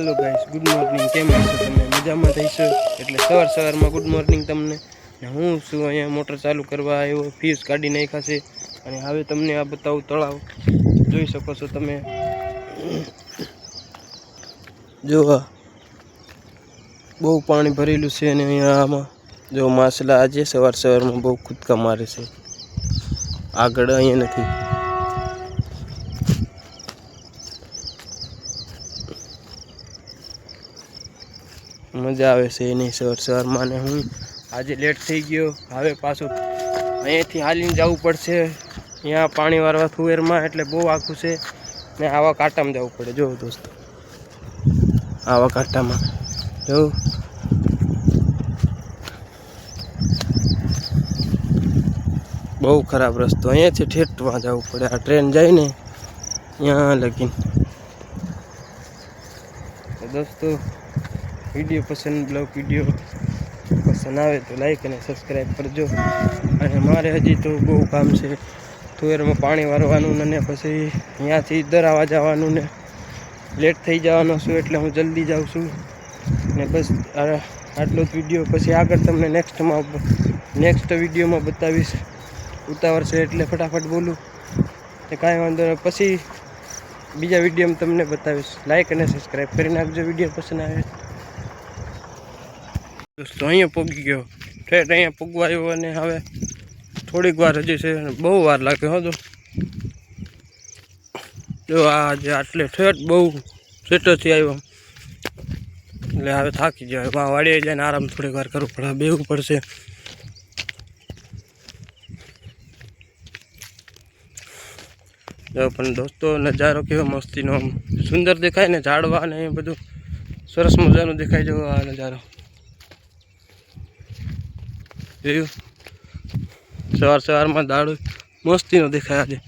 હાલો guys good morning કેમ છો તમે? મજામાં થઈશો એટલે સવાર સવારમાં ગુડ મોર્નિંગ તમને. ને હું છું અહીંયા મોટર ચાલુ કરવા આવ્યો ફ્યુઝ કાઢી નાખ્યા છે. અને હવે તમને આ બતાવું તળાવ. જોઈ શકો છો તમે. જોવા બહુ પાણી ભરેલું છે અને અહીંયા આમાં જો માછલા આજે સવાર સવારમાં બહુ કૂદકા મારે છે. આગળ અહીંયા નથી. મજા આવે છે એની સર સર ને હું. આજે લેટ થઈ ગયો. હવે પાછું અહીંયાથી હાલીને જવું પડશે. અહીંયા પાણી વારવા થુવેરમાં, એટલે બહુ આખું છે. ને આવા કાંટામાં જવું પડે. જો દોસ્તો. આવા કાંટામાં. જો. બહુ ખરાબ રસ્તો. અહીંયાથી ઠેઠમાં જવું પડે. આ ટ્રેન જાય ને ત્યાં લગીને દોસ્તો વીડિયો પસંદ બ્લોગ વીડિયો પસંદ આવે તો લાઈક અને સબસ્ક્રાઈબ કરજો. અને મારે હજી તો બહુ કામ છે. તુવેરમાં પાણી વારવાનું ને પછી અહીંયાથી દરાવા જવાનું ને લેટ થઈ જવાનો છું એટલે હું જલ્દી જાઉં છું. ને બસ આટલો જ વીડિયો પછી આગળ તમને નેક્સ્ટમાં નેક્સ્ટ વિડીયોમાં બતાવીશ. ઉતાવળ છે એટલે ફટાફટ બોલું. તો કાંઈ વાંધો નહીં પછી બીજા વિડીયોમાં તમને બતાવીશ. લાઇક અને સબસ્ક્રાઈબ કરી નાખજો, વીડિયો પસંદ આવે દોસ્તો અહીંયા પગી ગયો. ઠેઠ અહીંયા પગવા આવ્યો અને હવે થોડીક વાર હજી છે બહુ વાર લાગે હો તો. જો આ જે આટલે ઠેઠ બહુ સેટોથી આવ્યો. એટલે હવે થાકી જાય વાં વાડીએ જઈને આરામ થોડીક વાર કરવું પડે. બેવું પડશે. જો પણ દોસ્તો, નજારો કેવો મસ્તીનો. સુંદર દેખાય ને, ઝાડવા ને એ બધું. સરસ મજાનું દેખાય જવો આ નજારો. જોયું સવાર સવારમાં દાડો મસ્તીનો દેખાય આજે.